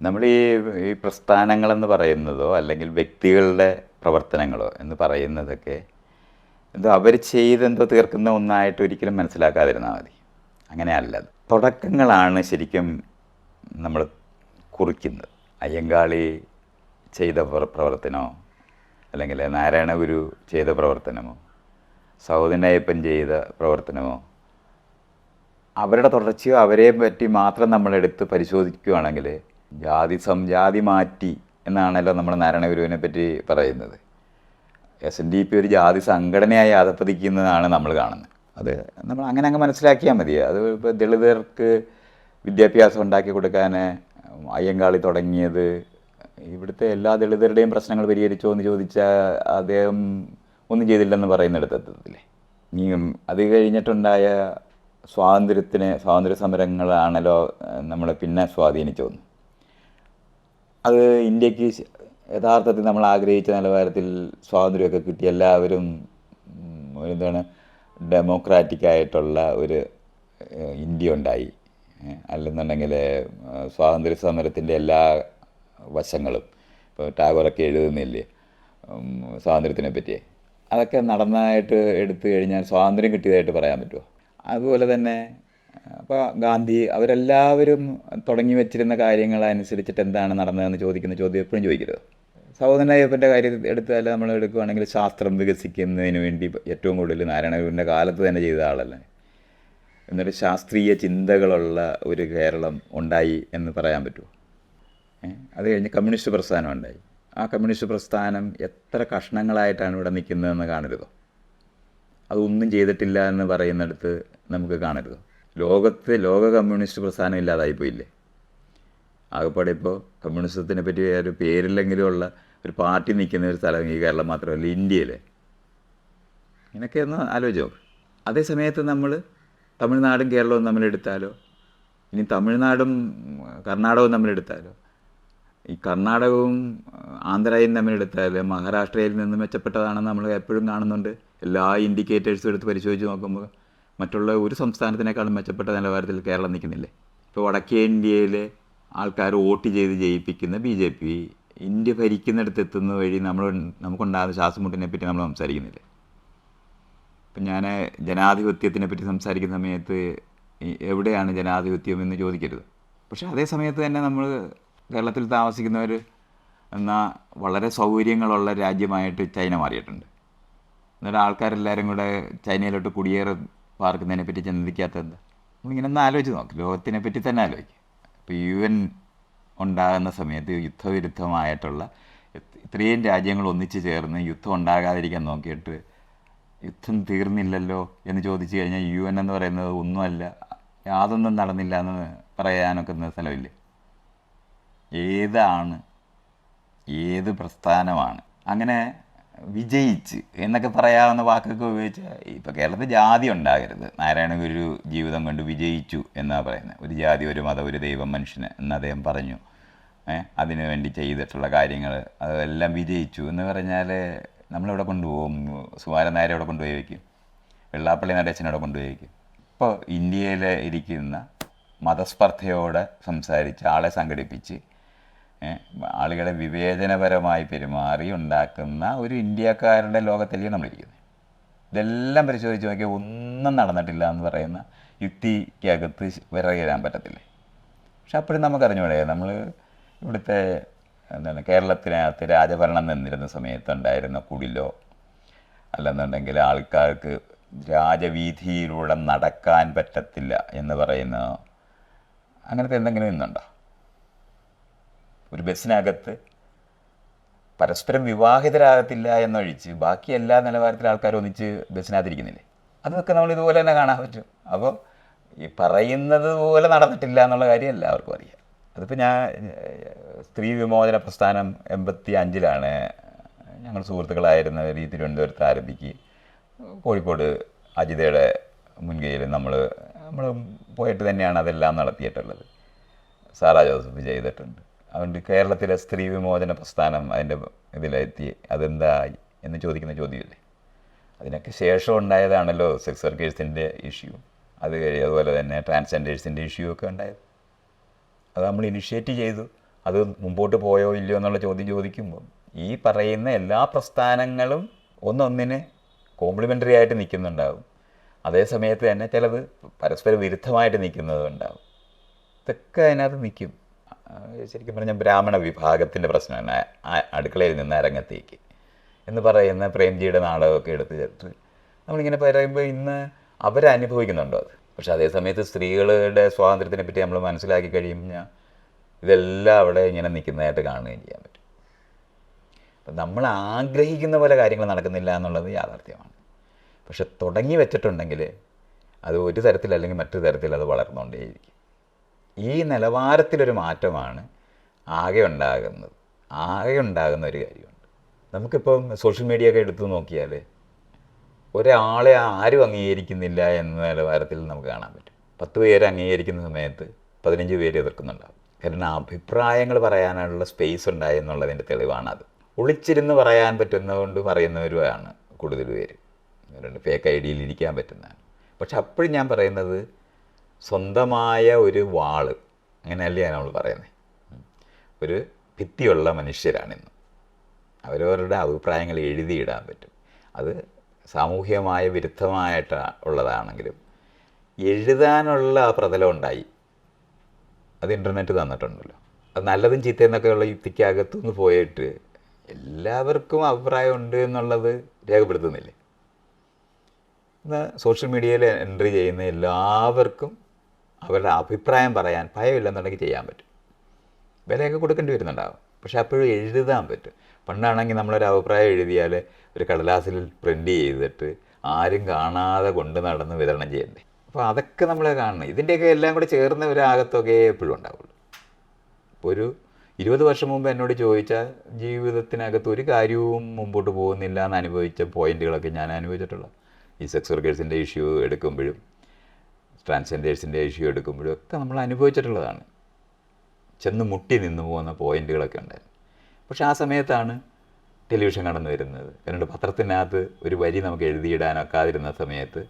നമ്മൾ ഈ ഈ പ്രസ്ഥാനങ്ങളെന്ന് പറയുന്നതോ അല്ലെങ്കിൽ വ്യക്തികളുടെ പ്രവർത്തനങ്ങളോ എന്ന് പറയുന്നതൊക്കെ എന്തോ അവർ ചെയ്തെന്തോ തീർക്കുന്ന ഒന്നായിട്ട് ഒരിക്കലും മനസ്സിലാക്കാതിരുന്നാൽ മതി അങ്ങനെയല്ല. തുടക്കങ്ങളാണ് ശരിക്കും നമ്മൾ കുറിക്കുന്നത് അയ്യങ്കാളി ചെയ്ത പ്രവർത്തനമോ അല്ലെങ്കിൽ നാരായണ ഗുരു ചെയ്ത പ്രവർത്തനമോ സൗദനയ്യപ്പൻ ചെയ്ത പ്രവർത്തനമോ അവരുടെ തുടർച്ചയോ അവരെ പറ്റി മാത്രം നമ്മളെടുത്ത് പരിശോധിക്കുകയാണെങ്കിൽ ജാതി സംജാതി മാറ്റി എന്നാണല്ലോ നമ്മൾ നാരായണഗുരുവിനെ പറ്റി പറയുന്നത്. എസ് എൻ ഡി പി ഒരു ജാതി സംഘടനയായി അധപ്പതിക്കുന്നതാണ് നമ്മൾ കാണുന്നത്. അത് നമ്മൾ അങ്ങനെ അങ്ങ് മനസ്സിലാക്കിയാൽ മതി. അത് ഇപ്പോൾ ദളിതർക്ക് വിദ്യാഭ്യാസം ഉണ്ടാക്കി കൊടുക്കാൻ അയ്യങ്കാളി തുടങ്ങിയത് ഇവിടുത്തെ എല്ലാ ദളിതരുടെയും പ്രശ്നങ്ങൾ പരിഹരിച്ചോ എന്ന് ചോദിച്ചാൽ അദ്ദേഹം ഒന്നും ചെയ്തില്ലെന്ന് പറയുന്നിടത്തെത്തത്തില്ലേ ഇനിയും അത് കഴിഞ്ഞിട്ടുണ്ടായ സ്വാതന്ത്ര്യത്തിന് സ്വാതന്ത്ര്യ സമരങ്ങളാണല്ലോ നമ്മളെ പിന്നെ സ്വാധീനിച്ചു അത് ഇന്ത്യയ്ക്ക് യഥാർത്ഥത്തിൽ നമ്മൾ ആഗ്രഹിച്ച നിലവാരത്തിൽ സ്വാതന്ത്ര്യമൊക്കെ കിട്ടി. എല്ലാവരും എന്താണ് ഡെമോക്രാറ്റിക് ആയിട്ടുള്ള ഒരു ഇന്ത്യ ഉണ്ടായി. അല്ലെന്നുണ്ടെങ്കിൽ സ്വാതന്ത്ര്യ സമരത്തിന്റെ എല്ലാ വശങ്ങളും ഇപ്പോൾ ടാഗോറൊക്കെ എഴുതുന്നില്ലേ സ്വാതന്ത്ര്യത്തിനെ പറ്റി അതൊക്കെ നടന്നതായിട്ട് എടുത്തു കഴിഞ്ഞാൽ സ്വാതന്ത്ര്യം കിട്ടിയതായിട്ട് പറയാൻ പറ്റുമോ അതുപോലെ തന്നെ അപ്പോൾ ഗാന്ധി അവരെല്ലാവരും തുടങ്ങി വെച്ചിരുന്ന കാര്യങ്ങൾ അനുസരിച്ചിട്ട് എന്താണ് നടന്നതെന്ന് ചോദിക്കുന്ന ചോദ്യം എപ്പോഴും ചോദിക്കരുത്. സഹോദരൻ അയ്യപ്പന്റെ കാര്യം എടുത്താൽ നമ്മൾ എടുക്കുകയാണെങ്കിൽ ശാസ്ത്രം വികസിക്കുന്നതിന് വേണ്ടി ഏറ്റവും കൂടുതൽ നാരായണഗുരുവിന്റെ കാലത്ത് തന്നെ ചെയ്ത ആളല്ലേ. എന്നിട്ട് ശാസ്ത്രീയ ചിന്തകളുള്ള ഒരു കേരളം ഉണ്ടായി എന്ന് പറയാൻ പറ്റുമോ? അത് കഴിഞ്ഞ് കമ്മ്യൂണിസ്റ്റ് പ്രസ്ഥാനം ഉണ്ടായി. ആ കമ്മ്യൂണിസ്റ്റ് പ്രസ്ഥാനം എത്ര കഷ്ണങ്ങളായിട്ടാണ് ഇവിടെ നിൽക്കുന്നതെന്ന് കാണരുതോ? അതൊന്നും ചെയ്തിട്ടില്ല എന്ന് പറയുന്നിടത്ത് നമുക്ക് കാണരുതോ? ലോകത്ത് ലോക കമ്മ്യൂണിസ്റ്റ് പ്രസ്ഥാനം ഇല്ലാതായി പോയില്ലേ? ആകെപ്പാടെ ഇപ്പോൾ കമ്മ്യൂണിസത്തിനെ പറ്റി ഒരു പേരില്ലെങ്കിലും ഉള്ള ഒരു പാർട്ടി നിൽക്കുന്ന ഒരു സ്ഥലം ഈ കേരളം മാത്രമല്ല ഇന്ത്യയിൽ ഇങ്ങനെയൊക്കെ ഒന്ന് ആലോചിച്ചോ അതേ സമയത്ത് നമ്മൾ തമിഴ്നാടും കേരളവും തമ്മിലെടുത്താലോ ഇനി തമിഴ്നാടും കർണാടകവും തമ്മിലെടുത്താലോ ഈ കർണാടകവും ആന്ധ്രയും തമ്മിലെടുത്താൽ മഹാരാഷ്ട്രയിൽ നിന്ന് മെച്ചപ്പെട്ടതാണെന്ന് നമ്മൾ എപ്പോഴും കാണുന്നുണ്ട്. എല്ലാ ഇൻഡിക്കേറ്റേഴ്സും എടുത്ത് പരിശോധിച്ച് നോക്കുമ്പോൾ മറ്റുള്ള ഒരു സംസ്ഥാനത്തിനേക്കാളും മെച്ചപ്പെട്ട നിലവാരത്തിൽ കേരളം നിൽക്കുന്നില്ലേ? ഇപ്പോൾ വടക്കേ ഇന്ത്യയിലെ ആൾക്കാർ വോട്ട് ചെയ്ത് ജയിപ്പിക്കുന്ന ബി ജെ പി ഇന്ത്യ ഭരിക്കുന്നിടത്ത് എത്തുന്ന വഴി നമ്മൾ നമുക്കുണ്ടാകുന്ന ശ്വാസമുട്ടിനെ പറ്റി നമ്മൾ സംസാരിക്കുന്നില്ലേ? ഇപ്പം ഞാൻ ജനാധിപത്യത്തിനെ പറ്റി സംസാരിക്കുന്ന സമയത്ത് എവിടെയാണ് ജനാധിപത്യം എന്ന് ചോദിക്കരുത്. പക്ഷേ അതേ സമയത്ത് തന്നെ നമ്മൾ കേരളത്തിൽ താമസിക്കുന്നവർ എന്നാൽ വളരെ സൗകര്യങ്ങളുള്ള രാജ്യമായിട്ട് ചൈന മാറിയിട്ടുണ്ട്. എന്നിട്ട് ആൾക്കാരെല്ലാവരും കൂടെ ചൈനയിലോട്ട് കുടിയേറി പാർക്കുന്നതിനെ പറ്റി ചിന്തിക്കാത്തത്. നമ്മളിങ്ങനെ ഒന്ന് ആലോചിച്ച് നോക്ക്. ലോകത്തിനെ പറ്റി തന്നെ ആലോചിക്കുക ഇപ്പോൾ യു എൻ ഉണ്ടാകുന്ന സമയത്ത് യുദ്ധവിരുദ്ധമായിട്ടുള്ള ഇത്- ഇത്രയും രാജ്യങ്ങൾ ഒന്നിച്ച് ചേർന്ന് യുദ്ധം ഉണ്ടാകാതിരിക്കാൻ നോക്കിയിട്ട് യുദ്ധം തീർന്നില്ലല്ലോ എന്ന് ചോദിച്ചു കഴിഞ്ഞാൽ യു എൻ എന്ന് പറയുന്നത് ഒന്നുമല്ല യാതൊന്നും നടന്നില്ല എന്ന് പറയാനൊക്കെ സ്ഥലമില്ലേ? ഏതാണ്? ഏത് പ്രസ്ഥാനമാണ്? അങ്ങനെ വിജയിച്ച് എന്നൊക്കെ പറയാവുന്ന വാക്കൊക്കെ ഉപയോഗിച്ച് ഇപ്പോൾ കേരളത്തിൽ ജാതി ഉണ്ടാകരുത്. നാരായണ ഗുരു ജീവിതം കൊണ്ട് വിജയിച്ചു എന്നാണ് പറയുന്നത് ഒരു ജാതി ഒരു മതം ഒരു ദൈവം മനുഷ്യന് എന്ന് അദ്ദേഹം പറഞ്ഞു. അതിനു വേണ്ടി ചെയ്തിട്ടുള്ള കാര്യങ്ങൾ അതെല്ലാം വിജയിച്ചു എന്ന് പറഞ്ഞാൽ നമ്മളിവിടെ കൊണ്ടുപോകും? സുമാരൻ നായരെ ഇവിടെ കൊണ്ടുപോയി വയ്ക്കും. വെള്ളാപ്പള്ളി നടേശനവിടെ കൊണ്ടുപോയി വയ്ക്കും. ഇപ്പോൾ ഇന്ത്യയിൽ ഇരിക്കുന്ന മതസ്പർദ്ധയോടെ സംസാരിച്ച് ആളെ സംഘടിപ്പിച്ച് ആളുകളെ വിവേചനപരമായി പെരുമാറി ഉണ്ടാക്കുന്ന ഒരു ഇന്ത്യക്കാരുടെ ലോകത്തിലേക്ക് നമ്മളിരിക്കുന്നത്. ഇതെല്ലാം പരിശോധിച്ച് നോക്കിയാൽ ഒന്നും നടന്നിട്ടില്ല എന്ന് പറയുന്ന യുക്തിക്കകത്ത് വിറകരാൻ പറ്റത്തില്ലേ? പക്ഷെ അപ്പോഴും നമുക്കറിഞ്ഞൂടെ നമ്മൾ ഇവിടുത്തെ എന്താണ് കേരളത്തിനകത്ത് രാജഭരണം നിന്നിരുന്ന സമയത്തുണ്ടായിരുന്ന കുടിലോ അല്ലെന്നുണ്ടെങ്കിൽ ആൾക്കാർക്ക് രാജവീതിയിലൂടെ നടക്കാൻ പറ്റത്തില്ല എന്ന് പറയുന്ന അങ്ങനത്തെ എന്തെങ്കിലും ഇന്നുണ്ടോ? ഒരു ബസ്സിനകത്ത് പരസ്പരം വിവാഹിതരാകത്തില്ല എന്നൊഴിച്ച് ബാക്കി എല്ലാ നിലവാരത്തിലും ആൾക്കാർ ഒന്നിച്ച് ബസ്സിനകത്തിരിക്കുന്നില്ലേ? അതൊക്കെ നമ്മൾ ഇതുപോലെ തന്നെ കാണാൻ പറ്റും. അപ്പോൾ ഈ പറയുന്നത് പോലെ നടന്നിട്ടില്ല എന്നുള്ള കാര്യം എല്ലാവർക്കും അറിയാം. അതിപ്പോൾ ഞാൻ സ്ത്രീ വിമോചന പ്രസ്ഥാനം എൺപത്തി അഞ്ചിലാണ് ഞങ്ങൾ സുഹൃത്തുക്കളായിരുന്നവർ ഈ തിരുവനന്തപുരത്ത് ആരംഭിക്കുക കോഴിക്കോട് അജിതയുടെ മുൻകൈയിൽ നമ്മൾ നമ്മൾ പോയിട്ട് തന്നെയാണ് അതെല്ലാം നടത്തിയിട്ടുള്ളത്. സാറാ ജോസഫ് ചെയ്തിട്ടുണ്ട്. അതുകൊണ്ട് കേരളത്തിലെ സ്ത്രീ വിമോചന പ്രസ്ഥാനം അതിന്റെ ഇതിലെത്തി. അതെന്തായി എന്ന് ചോദിക്കുന്ന ചോദ്യമില്ലേ? അതിനൊക്കെ ശേഷം ഉണ്ടായതാണല്ലോ സെക്സ് വർക്കേഴ്സിന്റെ ഇഷ്യൂ അത് കഴിഞ്ഞ് അതുപോലെ തന്നെ ട്രാൻസ്ജെൻഡേഴ്സിന്റെ ഇഷ്യൂ ഒക്കെ ഉണ്ടായത്. അത് നമ്മൾ ഇനിഷ്യേറ്റ് ചെയ്തു. അത് മുമ്പോട്ട് പോയോ ഇല്ലയോ എന്നുള്ള ചോദ്യം ചോദിക്കുമ്പോൾ ഈ പറയുന്ന എല്ലാ പ്രസ്ഥാനങ്ങളും ഒന്നൊന്നിന് കോംപ്ലിമെന്ററി ആയിട്ട് നിൽക്കുന്നുണ്ടാവും. അതേ സമയത്ത് തന്നെ ചിലത് പരസ്പര വിരുദ്ധമായിട്ട് നിൽക്കുന്നതും ഉണ്ടാവും. ഇതൊക്കെ അതിനകത്ത് നിൽക്കും. ശരിക്കും പറഞ്ഞാൽ ബ്രാഹ്മണ വിഭാഗത്തിന്റെ പ്രശ്നമാണ്. അടുക്കളയിൽ നിന്ന് അരങ്ങത്തേക്ക്. എന്ന് പറയുന്ന പ്രേംജിയുടെ നാടകമൊക്കെ എടുത്ത് ചേർത്ത് നമ്മളിങ്ങനെ പറയുമ്പോൾ ഇന്ന് അവരനുഭവിക്കുന്നുണ്ടോ അത്? പക്ഷെ അതേ സമയത്ത് സ്ത്രീകളുടെ സ്വാതന്ത്ര്യത്തിനെ പറ്റി നമ്മൾ മനസ്സിലാക്കി കഴിയുമ്പോൾ ഇതെല്ലാം അവിടെ ഇങ്ങനെ നിൽക്കുന്നതായിട്ട് കാണുകയും ചെയ്യാൻ പറ്റും. അപ്പം നമ്മൾ ആഗ്രഹിക്കുന്ന പോലെ കാര്യങ്ങൾ നടക്കുന്നില്ല എന്നുള്ളത് യാഥാർത്ഥ്യമാണ്. പക്ഷെ തുടങ്ങി വെച്ചിട്ടുണ്ടെങ്കിൽ അത് ഒരു തരത്തിൽ അല്ലെങ്കിൽ മറ്റൊരു തരത്തിൽ അത് വളർന്നുകൊണ്ടേയിരിക്കും. ഈ നിലവാരത്തിലൊരു മാറ്റമാണ് ആകെ ഉണ്ടാകുന്നത്. ആകെ ഉണ്ടാകുന്ന ഒരു കാര്യമുണ്ട്. നമുക്കിപ്പം സോഷ്യൽ മീഡിയ ഒക്കെ എടുത്തു നോക്കിയാൽ ഒരാളെ ആരും അംഗീകരിക്കുന്നില്ല എന്ന നിലവാരത്തിൽ നമുക്ക് കാണാൻ പറ്റും. പത്ത് പേര് അംഗീകരിക്കുന്ന സമയത്ത് പതിനഞ്ച് പേര് എതിർക്കുന്നുണ്ടാവും. കാരണം അഭിപ്രായങ്ങൾ പറയാനുള്ള സ്പേസ് ഉണ്ടായി എന്നുള്ളതിന്റെ തെളിവാണത്. ഒളിച്ചിരുന്ന് പറയാൻ പറ്റുന്നതുകൊണ്ട് പറയുന്നവരുമാണ് കൂടുതൽ പേര്. ഫേക്ക് ഐ ഡിയിൽ ഇരിക്കാൻ പറ്റുന്നതാണ്. പക്ഷെ അപ്പോഴും ഞാൻ പറയുന്നത് സ്വന്തമായ ഒരു വാൾ. അങ്ങനെയല്ലേ നമ്മൾ പറയുന്നത് ഒരു ഭിത്തിയുള്ള മനുഷ്യരാണിന്ന്. അവരവരുടെ അഭിപ്രായങ്ങൾ എഴുതിയിടാൻ പറ്റും. അത് സാമൂഹ്യമായ വിരുദ്ധമായിട്ട് ഉള്ളതാണെങ്കിലും എഴുതാനുള്ള പ്രതലം ഉണ്ടായി. അത് ഇന്റർനെറ്റ് തന്നിട്ടുണ്ടല്ലോ. അത് നല്ലതും ചീത്തയെന്നൊക്കെയുള്ള യുക്തിക്കകത്തുനിന്ന് പോയിട്ട് എല്ലാവർക്കും അഭിപ്രായം ഉണ്ട് എന്നുള്ളത് രേഖപ്പെടുത്തുന്നില്ലേ? ഇന്ന് സോഷ്യൽ മീഡിയയിൽ എൻട്രി ചെയ്യുന്ന എല്ലാവർക്കും അവരുടെ അഭിപ്രായം പറയാൻ ഭയമില്ലെന്നുണ്ടെങ്കിൽ ചെയ്യാൻ പറ്റും. വിലയൊക്കെ കൊടുക്കേണ്ടി വരുന്നുണ്ടാവും. പക്ഷെ അപ്പോഴും എഴുതാൻ പറ്റും. പണ്ടാണെങ്കിൽ നമ്മളൊരു അഭിപ്രായം എഴുതിയാൽ ഒരു കടലാസിൽ പ്രിന്റ് ചെയ്തിട്ട് ആരും കാണാതെ കൊണ്ട് നടന്ന് വിതരണം ചെയ്യണ്ടേ? അപ്പോൾ അതൊക്കെ നമ്മൾ കാണണം. ഇതിന്റെയൊക്കെ എല്ലാം കൂടെ ചേർന്ന ഒരു ആകത്തൊക്കെ എപ്പോഴും ഉണ്ടാവുള്ളൂ. ഇപ്പോൾ ഒരു ഇരുപത് വർഷം മുമ്പ് എന്നോട് ചോദിച്ചാൽ ജീവിതത്തിനകത്ത് ഒരു കാര്യവും മുമ്പോട്ട് പോകുന്നില്ല എന്ന് അനുഭവിച്ച പോയിന്റുകളൊക്കെ ഞാൻ അനുഭവിച്ചിട്ടുള്ളൂ ഈ സെക്സ് വർക്കേഴ്സിന്റെ ഇഷ്യൂ എടുക്കുമ്പോഴും ട്രാൻസ്ജെൻഡേഴ്സിന്റെ ഇഷ്യൂ എടുക്കുമ്പോഴും ഒക്കെ നമ്മൾ അനുഭവിച്ചിട്ടുള്ളതാണ്. ചെന്ന് മുട്ടി നിന്ന് പോകുന്ന പോയിന്റുകളൊക്കെ ഉണ്ടായിരുന്നു. പക്ഷെ ആ സമയത്താണ് ടെലിവിഷൻ കടന്നു വരുന്നത്. എന്നിട്ട് പത്രത്തിനകത്ത് ഒരു വരി നമുക്ക് എഴുതിയിടാനൊക്കാതിരുന്ന സമയത്ത്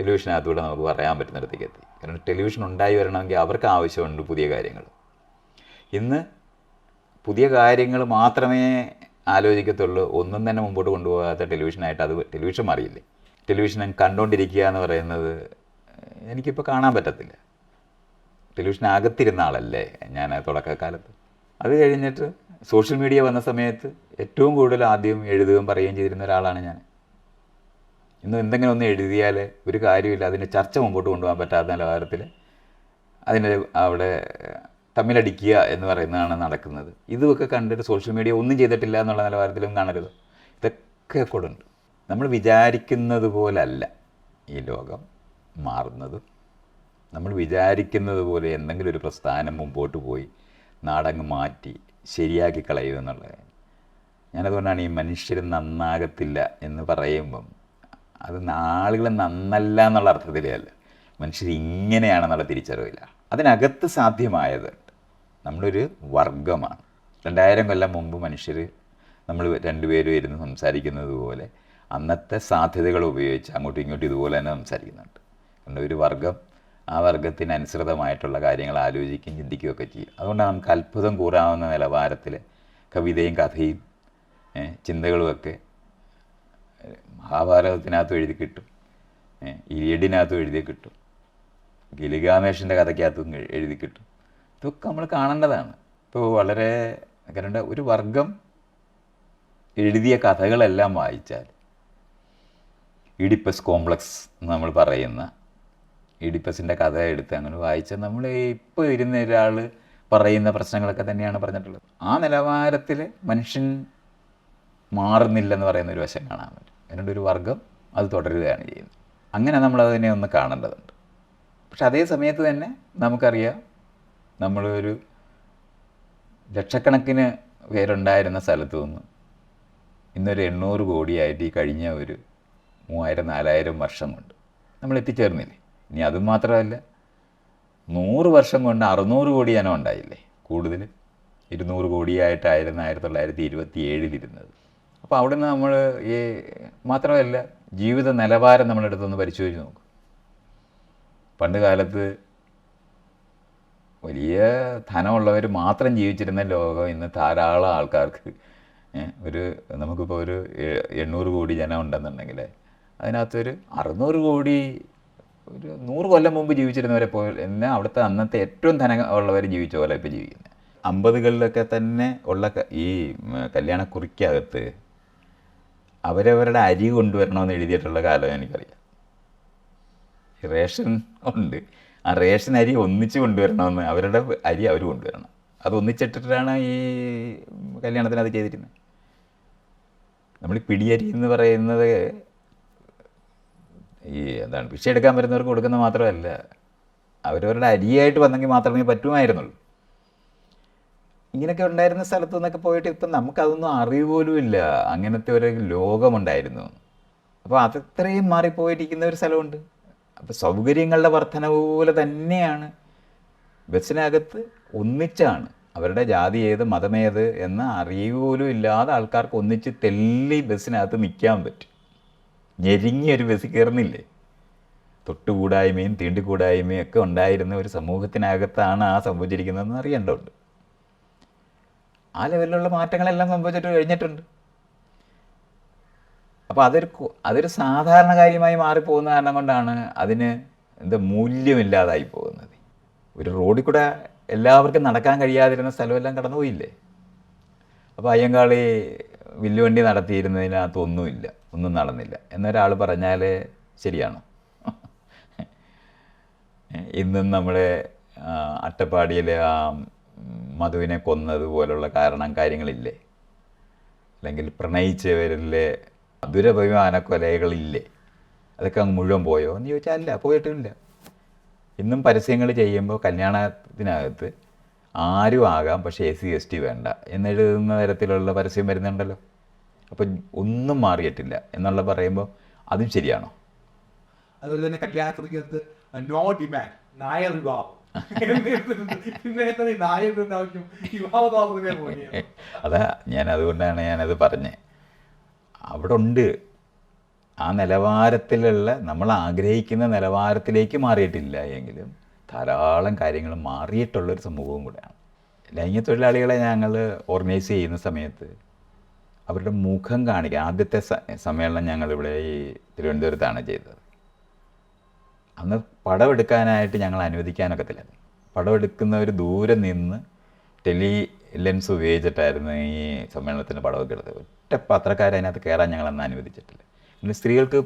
ടെലിവിഷനകത്തൂടെ നമുക്ക് പറയാൻ പറ്റുന്നിടത്തേക്ക് എത്തി. കാരണം ടെലിവിഷൻ ഉണ്ടായി വരണമെങ്കിൽ അവർക്ക് ആവശ്യമുണ്ട് പുതിയ കാര്യങ്ങൾ. ഇന്ന് പുതിയ കാര്യങ്ങൾ മാത്രമേ ആലോചിക്കത്തുള്ളൂ. ഒന്നും തന്നെ മുമ്പോട്ട് കൊണ്ടുപോകാത്ത ടെലിവിഷനായിട്ട് അത് ടെലിവിഷൻ മാറിയില്ലേ? ടെലിവിഷൻ കണ്ടുകൊണ്ടിരിക്കുക എന്ന് പറയുന്നത് എനിക്കിപ്പോൾ കാണാൻ പറ്റത്തില്ല. ടെലിവിഷനകത്തിരുന്ന ആളല്ലേ ഞാൻ തുടക്കക്കാലത്ത് അത് കഴിഞ്ഞിട്ട് സോഷ്യൽ മീഡിയ വന്ന സമയത്ത് ഏറ്റവും കൂടുതൽ ആദ്യം എഴുതുകയും പറയുകയും ചെയ്തിരുന്ന ഒരാളാണ് ഞാൻ. ഇന്ന് എന്തെങ്കിലും ഒന്ന് എഴുതിയാൽ ഒരു കാര്യമില്ല അതിന്റെ ചർച്ച മുമ്പോട്ട് കൊണ്ടുപോകാൻ പറ്റാത്ത നിലവാരത്തിൽ അതിന്റെ അവിടെ തമ്മിലടിക്കുക എന്ന് പറയുന്നതാണ് നടക്കുന്നത്. ഇതുമൊക്കെ കണ്ടിട്ട് സോഷ്യൽ മീഡിയ ഒന്നും ചെയ്തിട്ടില്ല എന്നുള്ള നിലവാരത്തിലും കാണരുത്. ഇതൊക്കെ കൊടുണ്ട്. നമ്മൾ വിചാരിക്കുന്നത് പോലല്ല ഈ ലോകം. മാറുന്നതും. നമ്മൾ വിചാരിക്കുന്നത് പോലെ എന്തെങ്കിലും ഒരു പ്രസ്ഥാനം മുമ്പോട്ട് പോയി നാടങ്ങ് മാറ്റി ശരിയാക്കി കളയുമെന്നുള്ളത് ഞാനതുകൊണ്ടാണ് ഈ മനുഷ്യർ നന്നാകത്തില്ല എന്ന് പറയുമ്പം അത് ആളുകൾ നന്നല്ല എന്നുള്ള അർത്ഥത്തിലല്ല മനുഷ്യർ ഇങ്ങനെയാണെന്നുള്ള തിരിച്ചറിവില്ല. അതിനകത്ത് സാധ്യമായത് നമ്മളൊരു വർഗമാണ് രണ്ടായിരം കൊല്ലം മുമ്പ് മനുഷ്യർ നമ്മൾ രണ്ടുപേരും ഇരുന്ന് സംസാരിക്കുന്നത് പോലെ അന്നത്തെ സാധ്യതകൾ ഉപയോഗിച്ച് അങ്ങോട്ടും ഇങ്ങോട്ടും ഇതുപോലെ തന്നെ സംസാരിക്കുന്നുണ്ട്. കാരണം ഒരു വർഗം ആ വർഗത്തിന് അനുസൃതമായിട്ടുള്ള കാര്യങ്ങൾ ആലോചിക്കുകയും ചിന്തിക്കുകയൊക്കെ ചെയ്യും. അതുകൊണ്ടാണ് നമുക്ക് അത്ഭുതം കൂറാവുന്ന നിലവാരത്തിൽ കവിതയും കഥയും ചിന്തകളും ചിന്തകളുമൊക്കെ മഹാഭാരതത്തിനകത്ത് എഴുതി കിട്ടും. ഇരിയടിനകത്തും എഴുതി കിട്ടും. ഗിലിഗാമേഷിന്റെ കഥയ്ക്കകത്തും എഴുതി കിട്ടും. ഇതൊക്കെ നമ്മൾ കാണേണ്ടതാണ്. ഇപ്പോൾ വളരെ കാരണം ഒരു വർഗം എഴുതിയ കഥകളെല്ലാം വായിച്ചാൽ ഇഡിപ്പസ് കോംപ്ലക്സ് എന്ന് നമ്മൾ പറയുന്ന ഇഡിപ്പസിന്റെ കഥ എടുത്ത് അങ്ങനെ വായിച്ച നമ്മൾ ഇപ്പോൾ ഇരുന്ന ഒരാൾ പറയുന്ന പ്രശ്നങ്ങളൊക്കെ തന്നെയാണ് പറഞ്ഞിട്ടുള്ളത്. ആ നിലവാരത്തിൽ മനുഷ്യൻ മാറുന്നില്ലെന്ന് പറയുന്ന ഒരു വശം കാണാൻ പറ്റും. അതിനുണ്ട് ഒരു വർഗം അത് തുടരുകയാണ് ചെയ്യുന്നത്. അങ്ങനെ നമ്മൾ നമ്മളതിനെ ഒന്ന് കാണേണ്ടതുണ്ട്. പക്ഷെ അതേ സമയത്ത് തന്നെ നമുക്കറിയാം നമ്മളൊരു ലക്ഷക്കണക്കിന് പേരുണ്ടായിരുന്ന സ്ഥലത്തു നിന്ന് ഇന്നൊരു എണ്ണൂറ് കോടിയായിട്ട് ഈ കഴിഞ്ഞ ഒരു മൂവായിരം നാലായിരം വർഷം കൊണ്ട് നമ്മൾ എത്തിച്ചേർന്നില്ലേ ഇനി അതും മാത്രമല്ല നൂറ് വർഷം കൊണ്ട് അറുന്നൂറ് കോടി ജനം ഉണ്ടായില്ലേ? കൂടുതൽ. ഇരുന്നൂറ് കോടിയായിട്ടായിരുന്നു ആയിരത്തി തൊള്ളായിരത്തി ഇരുപത്തി ഏഴിലിരുന്നത് അപ്പോൾ അവിടെ നിന്ന് നമ്മൾ ഈ മാത്രമല്ല ജീവിത നിലവാരം നമ്മളെടുത്തൊന്ന് പരിശോധിച്ച് നോക്കും. പണ്ട് കാലത്ത് വലിയ ധനമുള്ളവർ മാത്രം ജീവിച്ചിരുന്ന ലോകം ഇന്ന് ധാരാളം ആൾക്കാർക്ക് ഒരു നമുക്കിപ്പോൾ ഒരു എണ്ണൂറ് കോടി ജനം ഉണ്ടെന്നുണ്ടെങ്കിൽ അതിനകത്തൊരു അറുന്നൂറ് കോടി ഒരു നൂറ് കൊല്ലം മുമ്പ് ജീവിച്ചിരുന്നവരെ പോലെ എന്നാൽ അവിടുത്തെ അന്നത്തെ ഏറ്റവും ധനം ഉള്ളവർ ജീവിച്ച പോലെ ഇപ്പോൾ ജീവിക്കുന്നത് അമ്പതുകളിലൊക്കെ തന്നെ ഉള്ള ഈ കല്യാണ കല്യാണക്കുറിക്കകത്ത് അവരവരുടെ അരി കൊണ്ടുവരണമെന്ന് എഴുതിയിട്ടുള്ള കാലം എനിക്കറിയാം. റേഷൻ ഉണ്ട്. ആ റേഷൻ അരി ഒന്നിച്ച് കൊണ്ടുവരണമെന്ന് അവരുടെ അരി അവർ കൊണ്ടുവരണം. അത് ഒന്നിച്ചിട്ടിട്ടാണ് ഈ കല്യാണത്തിന് അത് ചെയ്തിരുന്നത് നമ്മൾ പിടിയരി എന്ന് പറയുന്നത് ഈ എന്താണ് ഭിക്ഷ എടുക്കാൻ വരുന്നവർക്ക് കൊടുക്കുന്ന മാത്രമല്ല അവരവരുടെ അരിയായിട്ട് വന്നെങ്കിൽ മാത്രമേ പറ്റുമായിരുന്നുള്ളൂ. ഇങ്ങനെയൊക്കെ ഉണ്ടായിരുന്ന സ്ഥലത്തു നിന്നൊക്കെ പോയിട്ട് ഇപ്പം നമുക്കതൊന്നും അറിവ് ഇല്ല അങ്ങനത്തെ ഒരു ലോകമുണ്ടായിരുന്നു. അപ്പോൾ അതത്രയും മാറിപ്പോയിരിക്കുന്ന ഒരു സ്ഥലമുണ്ട്. അപ്പോൾ സൗകര്യങ്ങളുടെ വർധനവ് പോലെ തന്നെയാണ് ബസ്സിനകത്ത് ഒന്നിച്ചാണ്. അവരുടെ ജാതി ഏത് മതമേത് എന്ന അറിവ് പോലും ഇല്ലാതെ ആൾക്കാർക്ക് ഒന്നിച്ച് തെല്ലി ബസ്സിനകത്ത് നിൽക്കാൻ പറ്റും. ഞെരുങ്ങി ഒരു ബസ് കയറുന്നില്ലേ? തൊട്ടുകൂടായ്മയും തീണ്ടിക്കൂടായ്മയും ഒക്കെ ഉണ്ടായിരുന്ന ഒരു സമൂഹത്തിനകത്താണ് ആ സംഭവിച്ചിരിക്കുന്നതെന്ന് അറിയേണ്ടതുണ്ട്. ആ ലെവലിലുള്ള മാറ്റങ്ങളെല്ലാം സംഭവിച്ചിട്ട് കഴിഞ്ഞിട്ടുണ്ട്. അപ്പോൾ അതൊരു അതൊരു സാധാരണ കാര്യമായി മാറിപ്പോകുന്ന കാരണം കൊണ്ടാണ് അതിന് എന്താ മൂല്യമില്ലാതായി പോകുന്നത്. ഒരു റോഡിൽ കൂടെ എല്ലാവർക്കും നടക്കാൻ കഴിയാതിരുന്ന സ്ഥലമെല്ലാം കടന്നുപോയില്ലേ? അപ്പോൾ അയ്യങ്കാളി വില്ലുവണ്ടി നടത്തിയിരുന്നതിനകത്ത് ഒന്നുമില്ല ഒന്നും നടന്നില്ല. എന്നൊരാൾ പറഞ്ഞാൽ ശരിയാണോ? ഇന്നും നമ്മുടെ അട്ടപ്പാടിയിലെ ആ മധുവിനെ കൊന്നതുപോലുള്ള കാരണം കാര്യങ്ങളില്ലേ? അല്ലെങ്കിൽ പ്രണയിച്ചവരിലെ ദുരഭിമാന കൊലകളില്ലേ? അതൊക്കെ അങ്ങ് മുഴുവൻ പോയോ എന്ന് ചോദിച്ചാൽ അല്ല പോയിട്ടില്ല. ഇന്നും പരസ്യങ്ങൾ ചെയ്യുമ്പോൾ കല്യാണത്തിനകത്ത് ആരും ആകാം പക്ഷേ എസ് സി എസ് ടി വേണ്ട. എന്നെഴുതുന്ന തരത്തിലുള്ള പരസ്യം വരുന്നുണ്ടല്ലോ. അപ്പം ഒന്നും മാറിയിട്ടില്ല എന്നുള്ള പറയുമ്പോൾ അതും ശരിയാണോ? അതുപോലെ തന്നെ കല്യാണത്തിനകത്ത് നോ ഡിമാൻഡ് നായർ വിവാഹം. പോയി അതാ ഞാൻ അതുകൊണ്ടാണ് ഞാനത് പറഞ്ഞത് അവിടെ ഉണ്ട്. ആ നിലവാരത്തിലുള്ള നമ്മൾ ആഗ്രഹിക്കുന്ന നിലവാരത്തിലേക്ക് മാറിയിട്ടില്ല എങ്കിലും ധാരാളം കാര്യങ്ങൾ മാറിയിട്ടുള്ളൊരു സമൂഹവും കൂടെയാണ്. ലൈംഗിക തൊഴിലാളികളെ ഞങ്ങൾ ഓർഗനൈസ് ചെയ്യുന്ന സമയത്ത് അവരുടെ മുഖം കാണിക്കുക ആദ്യത്തെ സമ്മേളനം ഞങ്ങളിവിടെ ഈ തിരുവനന്തപുരത്താണ് ചെയ്തത്. അന്ന് പടമെടുക്കാനായിട്ട് ഞങ്ങൾ അനുവദിക്കാനൊക്കത്തില്ല. പടമെടുക്കുന്നവർ ദൂരെ നിന്ന് ടെലി ലെൻസ് ഉപയോഗിച്ചിട്ടായിരുന്നു ഈ സമ്മേളനത്തിന്റെ പടമൊക്കെ എടുത്തത്. ഒറ്റ പത്രക്കാരെ അതിനകത്ത് കയറാൻ ഞങ്ങൾ അന്ന് അനുവദിച്ചിട്ടില്ല. പിന്നെ സ്ത്രീകൾക്ക്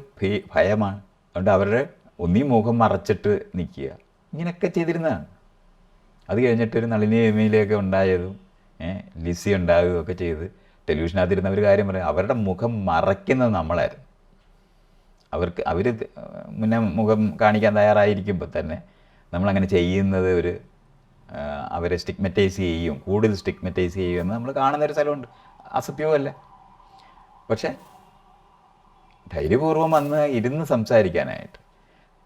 ഭയമാണ്. അതുകൊണ്ട് അവരുടെ ഒന്നീ മുഖം മറച്ചിട്ട് നിൽക്കുക. ഇങ്ങനെയൊക്കെ ചെയ്തിരുന്നതാണ്. അത് കഴിഞ്ഞിട്ട് ഒരു നളിനി എമ്മയിലൊക്കെ ഉണ്ടായതും ലിസി ഉണ്ടാകുകയൊക്കെ ചെയ്ത് ടെലിവിഷനകത്തിരുന്ന ഒരു കാര്യം പറയാം. അവരുടെ മുഖം മറയ്ക്കുന്നത് നമ്മളായിരുന്നു. അവർക്ക് അവർ മുന്നേ മുഖം കാണിക്കാൻ തയ്യാറായിരിക്കുമ്പോൾ തന്നെ നമ്മളങ്ങനെ ചെയ്യുന്നത് ഒരു അവരെ സ്റ്റിഗ്മറ്റൈസ് ചെയ്യും. കൂടുതൽ സ്റ്റിഗ്മറ്റൈസ് ചെയ്യുമെന്ന് നമ്മൾ കാണുന്ന ഒരു സ്ഥലമുണ്ട്. അസത്യവുമല്ല പക്ഷേ ധൈര്യപൂർവം വന്ന് ഇരുന്ന് സംസാരിക്കാനായിട്ട്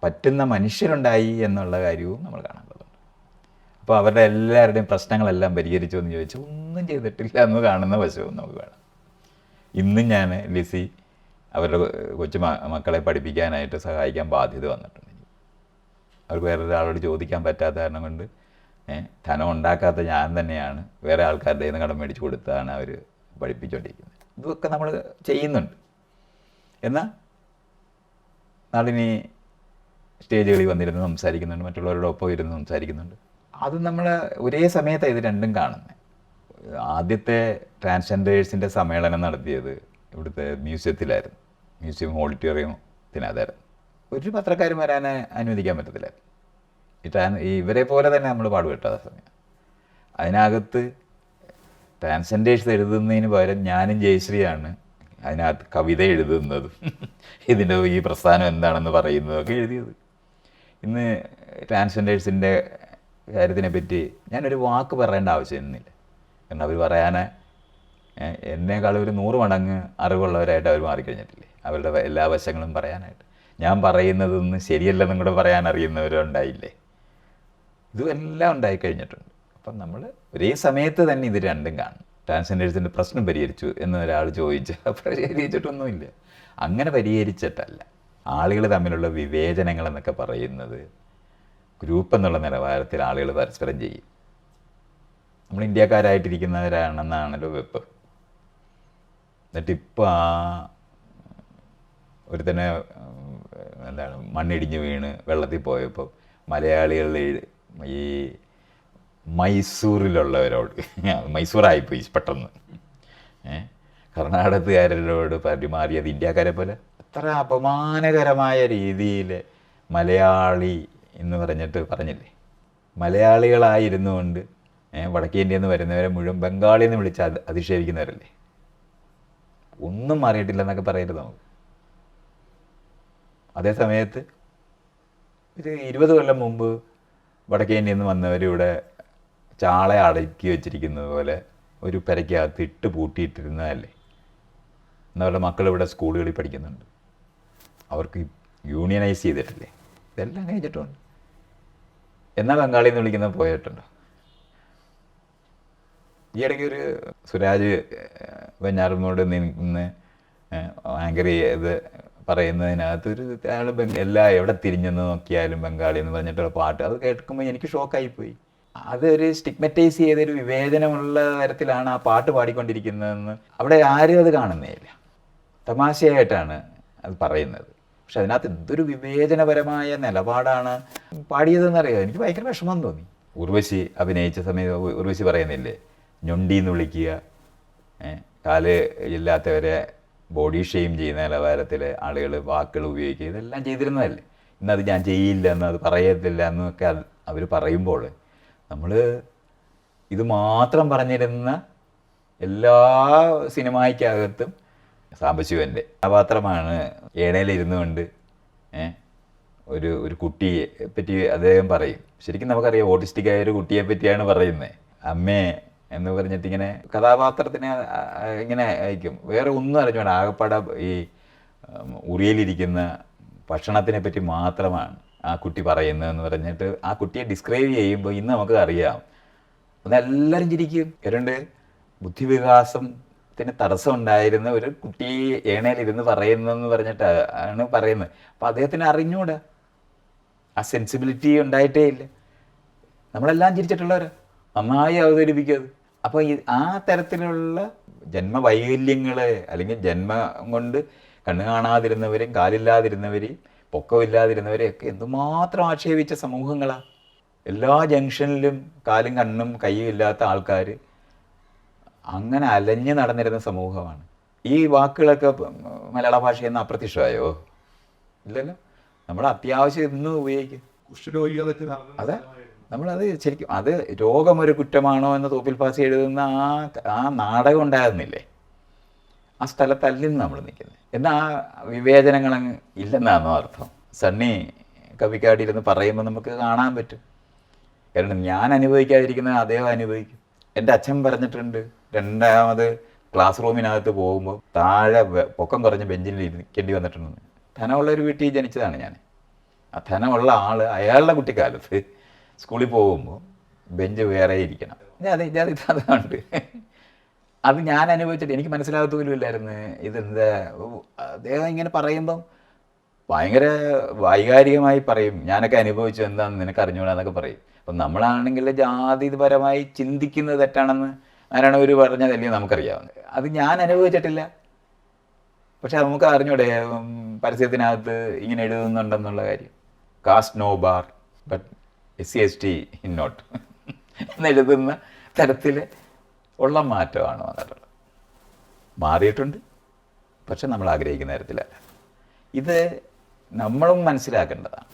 പറ്റുന്ന മനുഷ്യരുണ്ടായി എന്നുള്ള കാര്യവും നമ്മൾ കാണേണ്ടതുണ്ട് അപ്പോൾ അവരുടെ എല്ലാവരുടെയും പ്രശ്നങ്ങളെല്ലാം പരിഹരിച്ചു എന്ന് ചോദിച്ചു. ഒന്നും ചെയ്തിട്ടില്ല എന്ന് കാണുന്ന വശവും നമുക്ക് വേണം ഇന്നും ഞാൻ ലിസി അവരുടെ കൊച്ചു മക്കളെ പഠിപ്പിക്കാനായിട്ട് സഹായിക്കാൻ ബാധ്യത വന്നിട്ടുണ്ട്. അവർക്ക് വേറെ വേറൊരാളോട് ചോദിക്കാൻ പറ്റാത്ത കാരണം കൊണ്ട് ധനം ഉണ്ടാക്കാത്ത ഞാൻ തന്നെയാണ് വേറെ ആൾക്കാരുടെ നിന്ന് കടം മേടിച്ച് കൊടുത്താണ് അവർ പഠിപ്പിച്ചുകൊണ്ടിരിക്കുന്നത് ഇതൊക്കെ നമ്മൾ ചെയ്യുന്നുണ്ട്. എന്നാൽ നാളിനി സ്റ്റേജുകളിൽ വന്നിരുന്ന് സംസാരിക്കുന്നുണ്ട്. മറ്റുള്ളവരുടെ ഒപ്പം ഇരുന്ന് സംസാരിക്കുന്നുണ്ട്. അത് നമ്മൾ ഒരേ സമയത്താണ് ഇത് രണ്ടും കാണുന്നത് ആദ്യത്തെ ട്രാൻസ്ജെൻഡേഴ്സിന്റെ സമ്മേളനം നടത്തിയത് ഇവിടുത്തെ മ്യൂസിയത്തിലായിരുന്നു. മ്യൂസിയം ഓഡിറ്റോറിയത്തിനകത്തായിരുന്നു ഒരു പത്രക്കാരും വരാൻ അനുവദിക്കാൻ പറ്റത്തില്ലായിരുന്നു. ഈ ട്രാൻ ഇവരെ പോലെ തന്നെ നമ്മൾ പാടുപെട്ടത് ആ സമയം. അതിനകത്ത് ട്രാൻസ്ജെൻഡേഴ്സ് എഴുതുന്നതിന് പകരം ഞാനും ജയശ്രീയാണ് അതിനകത്ത് കവിത എഴുതുന്നതും ഇതിന്റെ ഈ പ്രസ്ഥാനം എന്താണെന്ന് പറയുന്നതൊക്കെ എഴുതിയത്. ഇന്ന് ട്രാൻസ്ജെൻഡേഴ്സിന്റെ കാര്യത്തിനെ പറ്റി ഞാനൊരു വാക്ക് പറയേണ്ട ആവശ്യമൊന്നുമില്ല. കാരണം അവർ പറയാൻ എന്നേക്കാൾ ഒരു നൂറ് മടങ്ങ് അറിവുള്ളവരായിട്ട് അവർ മാറിക്കഴിഞ്ഞിട്ടില്ലേ? അവരുടെ എല്ലാ വശങ്ങളും പറയാനായിട്ട്. ഞാൻ പറയുന്നതൊന്നും ശരിയല്ലെന്നും കൂടെ പറയാൻ അറിയുന്നവരുണ്ടായില്ലേ? ഇതുമെല്ലാം ഉണ്ടായി കഴിഞ്ഞിട്ടുണ്ട് അപ്പം നമ്മൾ ഒരേ സമയത്ത് തന്നെ ഇത് രണ്ടും കാണും. ട്രാൻസ്ജെൻഡേഴ്സിന്റെ പ്രശ്നം പരിഹരിച്ചു എന്ന് ഒരാൾ ചോദിച്ചാൽ പരിഹരിച്ചിട്ടൊന്നുമില്ല. അങ്ങനെ പരിഹരിച്ചിട്ടല്ല. ആളുകൾ തമ്മിലുള്ള വിവേചനങ്ങൾ എന്നൊക്കെ പറയുന്നത് ഗ്രൂപ്പ് എന്നുള്ള നിലവാരത്തിൽ ആളുകൾ പരസ്പരം ചെയ്യും. നമ്മൾ ഇന്ത്യക്കാരായിട്ടിരിക്കുന്നവരാണെന്നാണല്ലോ വെപ്പ്. എന്നിട്ടിപ്പോൾ ആ ഒരുത്തനെ തന്നെ എന്താണ് മണ്ണിടിഞ്ഞ് വീണ് വെള്ളത്തിൽ പോയപ്പോൾ മലയാളികളിൽ ഈ മൈസൂരിലുള്ളവരോട് മൈസൂറായിപ്പോയി പെട്ടെന്ന്. കർണാടകത്തുകാരോട് പരിമാറിയത് ഇന്ത്യക്കാരെ പോലെ. അത്ര അപമാനകരമായ രീതിയിൽ മലയാളി എന്ന് പറഞ്ഞിട്ട് പറഞ്ഞില്ലേ? മലയാളികളായിരുന്നു കൊണ്ട് വടക്കേ ഇന്ത്യയിൽ നിന്ന് വരുന്നവരെ മുഴുവൻ ബംഗാളി എന്ന് വിളിച്ച് അധിക്ഷേപിക്കുന്നവരല്ലേ? ഒന്നും മാറിയിട്ടില്ലെന്നൊക്കെ പറയരുത് നമുക്ക്. അതേ സമയത്ത് ഒരു ഇരുപത് കൊല്ലം മുമ്പ് വടക്കേ ഇന്ത്യയിൽ നിന്ന് വന്നവർ ഇവിടെ ചാള അടക്കി വെച്ചിരിക്കുന്നത് പോലെ ഒരു പെരയ്ക്കകത്ത് ഇട്ട് പൂട്ടിയിട്ടിരുന്നതല്ലേ? എന്നവരുടെ മക്കൾ ഇവിടെ സ്കൂളുകളിൽ പഠിക്കുന്നുണ്ട്. അവർക്ക് യൂണിയനൈസ് ചെയ്തിട്ടില്ലേ? ഇതെല്ലാം കഴിഞ്ഞിട്ടുണ്ട്. എന്നാൽ ബംഗാളി എന്ന് വിളിക്കുന്നത് പോയിട്ടുണ്ടോ? ഈ ഇടയ്ക്ക് ഒരു സുരാജ് വെഞ്ഞാറമ്മോട് നിന്ന് ആങ്കർ ചെയ്ത് പറയുന്നതിനകത്ത് ഒരു അയാൾ എല്ലാ എവിടെ തിരിഞ്ഞെന്ന് നോക്കിയാലും ബംഗാളി എന്ന് പറഞ്ഞിട്ടുള്ള പാട്ട് അത് കേൾക്കുമ്പോൾ എനിക്ക് ഷോക്കായിപ്പോയി. അതൊരു സ്റ്റിഗ്മറ്റൈസ് ചെയ്തൊരു വിവേചനമുള്ള തരത്തിലാണ് ആ പാട്ട് പാടിക്കൊണ്ടിരിക്കുന്നതെന്ന് അവിടെ ആരും അത് കാണുന്നേ ഇല്ല. തമാശയായിട്ടാണ് അത് പറയുന്നത്. പക്ഷെ അതിനകത്ത് എന്തൊരു വിവേചനപരമായ നിലപാടാണ് പാടിയതെന്നറിയാം? എനിക്ക് ഭയങ്കര വിഷമം തോന്നി. ഉർവശി അഭിനയിച്ച സമയത്ത് ഉർവശി പറയുന്നില്ലേ ഞൊണ്ടിന്ന് വിളിക്കുക കാൽ ഇല്ലാത്തവരെ ബോഡി ഷെയിം ചെയ്യുന്ന നിലവാരത്തിൽ ആളുകൾ വാക്കുകൾ ഉപയോഗിക്കുക ഇതെല്ലാം ചെയ്തിരുന്നതല്ലേ? ഇന്നത് ഞാൻ ചെയ്യില്ല എന്ന് അത് പറയത്തില്ല എന്നൊക്കെ അവർ പറയുമ്പോൾ നമ്മൾ ഇത് മാത്രം പറഞ്ഞിരുന്ന എല്ലാ സിനിമയ്ക്കകത്തും സാംബശിവന്റെ കഥാപാത്രമാണ് ഏണയിലിരുന്നു കൊണ്ട് ഒരു ഒരു കുട്ടിയെ പറ്റി അദ്ദേഹം പറയും. ശരിക്കും നമുക്കറിയാം ഓട്ടിസ്റ്റിക് ആയ ഒരു കുട്ടിയെ പറ്റിയാണ് പറയുന്നത് അമ്മേ എന്ന് പറഞ്ഞിട്ട് ഇങ്ങനെ കഥാപാത്രത്തിനെ ഇങ്ങനെ അയക്കും. വേറെ ഒന്നും അറിഞ്ഞുകൊണ്ട് ആകപ്പാടെ ഈ ഉറിയലിരിക്കുന്ന ഭക്ഷണത്തിനെ പറ്റി മാത്രമാണ് ആ കുട്ടി പറയുന്നതെന്ന് പറഞ്ഞിട്ട് ആ കുട്ടിയെ ഡിസ്ക്രൈബ് ചെയ്യുമ്പോൾ ഇന്ന് നമുക്ക് അറിയാം അതെല്ലാവരും ചിരിക്കും കരുണ്ട് ബുദ്ധിവികാസത്തിന് തടസ്സം ഉണ്ടായിരുന്ന ഒരു കുട്ടി ഏണയിലിരുന്ന് പറയുന്നതെന്ന് പറഞ്ഞിട്ട് ആണ് പറയുന്നത്. അപ്പം അദ്ദേഹത്തിന് അറിഞ്ഞൂടാ. ആ സെൻസിബിലിറ്റി ഉണ്ടായിട്ടേ ഇല്ല. നമ്മളെല്ലാം ചിരിച്ചിട്ടുള്ളവരാ. നന്നായി അവതരിപ്പിക്കും അത്. അപ്പോൾ ഈ ആ തരത്തിലുള്ള ജന്മവൈകല്യങ്ങളെ അല്ലെങ്കിൽ ജന്മം കൊണ്ട് കണ്ണു കാണാതിരുന്നവരും കാലില്ലാതിരുന്നവരെയും പൊക്കമില്ലാതിരുന്നവരെയും ഒക്കെ എന്തുമാത്രം ആക്ഷേപിച്ച സമൂഹങ്ങളാണ് എല്ലാ ജംഗ്ഷനിലും കാലും കണ്ണും കൈയും ഇല്ലാത്ത ആൾക്കാർ അങ്ങനെ അലഞ്ഞു നടന്നിരുന്ന സമൂഹമാണ്. ഈ വാക്കുകളൊക്കെ മലയാള ഭാഷയിൽ നിന്ന് അപ്രത്യക്ഷമായോ? ഇല്ലല്ലോ. നമ്മൾ അത്യാവശ്യം ഇന്നും ഉപയോഗിക്കും. കുഷ്ഠരോഗികളൊക്കെ അതെ. നമ്മളത് ശരിക്കും അത് രോഗമൊരു കുറ്റമാണോ എന്ന് തോപ്പിൽ പാസി എഴുതുന്ന ആ ആ നാടകം ഉണ്ടായിരുന്നില്ലേ? ആ സ്ഥലത്തല്ലെന്ന് നമ്മൾ നിൽക്കുന്നത്. എന്നാൽ ആ വിവേചനങ്ങൾ ഇല്ലെന്നാണോ അർത്ഥം? സണ്ണി കവിക്കാടിയിരുന്ന് പറയുമ്പോൾ നമുക്ക് കാണാൻ പറ്റും. കാരണം ഞാൻ അനുഭവിക്കാതിരിക്കുന്നത് അദ്ദേഹം അനുഭവിക്കും. എന്റെ അച്ഛൻ പറഞ്ഞിട്ടുണ്ട് രണ്ടാമത് ക്ലാസ് റൂമിനകത്ത് പോകുമ്പോൾ താഴെ പൊക്കം കുറഞ്ഞ ബെഞ്ചിൽ ഇരിക്കേണ്ടി വന്നിട്ടുണ്ടെന്ന് ധനമുള്ള ഒരു വീട്ടിൽ ജനിച്ചതാണ് ഞാൻ. ആ ധനമുള്ള ആൾ അയാളുടെ കുട്ടിക്കാലത്ത് സ്കൂളിൽ പോകുമ്പോൾ ബെഞ്ച് വേറെ ഇരിക്കണം. അത് ഇത് അതുകൊണ്ട് അത് ഞാൻ അനുഭവിച്ചിട്ട് എനിക്ക് മനസ്സിലാകത്ത പോലും ഇല്ലായിരുന്നു. ഇതെന്താ? അദ്ദേഹം ഇങ്ങനെ പറയുമ്പം ഭയങ്കര വൈകാരികമായി പറയും. ഞാനൊക്കെ അനുഭവിച്ചു എന്താണെന്ന് നിനക്ക് അറിഞ്ഞുകൂടാന്നൊക്കെ പറയും. അപ്പം നമ്മളാണെങ്കിൽ ജാതിപരമായി ചിന്തിക്കുന്നത് തെറ്റാണെന്ന് ആരാണ് ഒരു പറഞ്ഞതല്ലേ നമുക്കറിയാവുന്നത് അത് ഞാൻ അനുഭവിച്ചിട്ടില്ല. പക്ഷെ നമുക്ക് അറിഞ്ഞൂടെ പരസ്യത്തിനകത്ത് ഇങ്ങനെ എഴുതുന്നുണ്ടെന്നുള്ള കാര്യം. Caste no bar but S C S T in not എന്നെഴുതുന്ന തരത്തിൽ ഉള്ള മാറ്റമാണ് വന്നിട്ടുള്ളത് മാറിയിട്ടുണ്ട് പക്ഷെ നമ്മൾ ആഗ്രഹിക്കുന്ന തരത്തിലല്ല. ഇത് നമ്മളും മനസ്സിലാക്കേണ്ടതാണ്.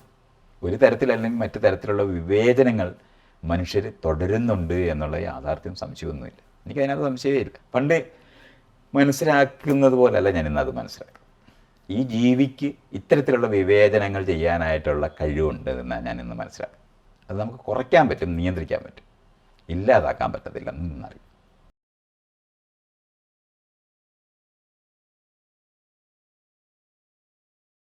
ഒരു തരത്തിലല്ലെങ്കിൽ മറ്റു തരത്തിലുള്ള വിവേചനങ്ങൾ മനുഷ്യർ തുടരുന്നുണ്ട് എന്നുള്ള യാഥാർത്ഥ്യം സംശയമൊന്നുമില്ല. എനിക്കതിനകത്ത് സംശയമേ ഇല്ല പണ്ട് മനസ്സിലാക്കുന്നത് പോലെയല്ല ഞാൻ ഇന്നത് മനസ്സിലാക്കുന്നത്. ഈ ജീവിക്ക് ഇത്തരത്തിലുള്ള വിവേചനങ്ങൾ ചെയ്യാനായിട്ടുള്ള കഴിവുണ്ട് എന്നാണ് ഞാൻ ഇന്ന് മനസ്സിലാക്കുന്നത്. അത് നമുക്ക് കുറയ്ക്കാൻ പറ്റും നിയന്ത്രിക്കാൻ പറ്റും. ഇല്ലാതാക്കാൻ പറ്റത്തില്ല എന്നറിയും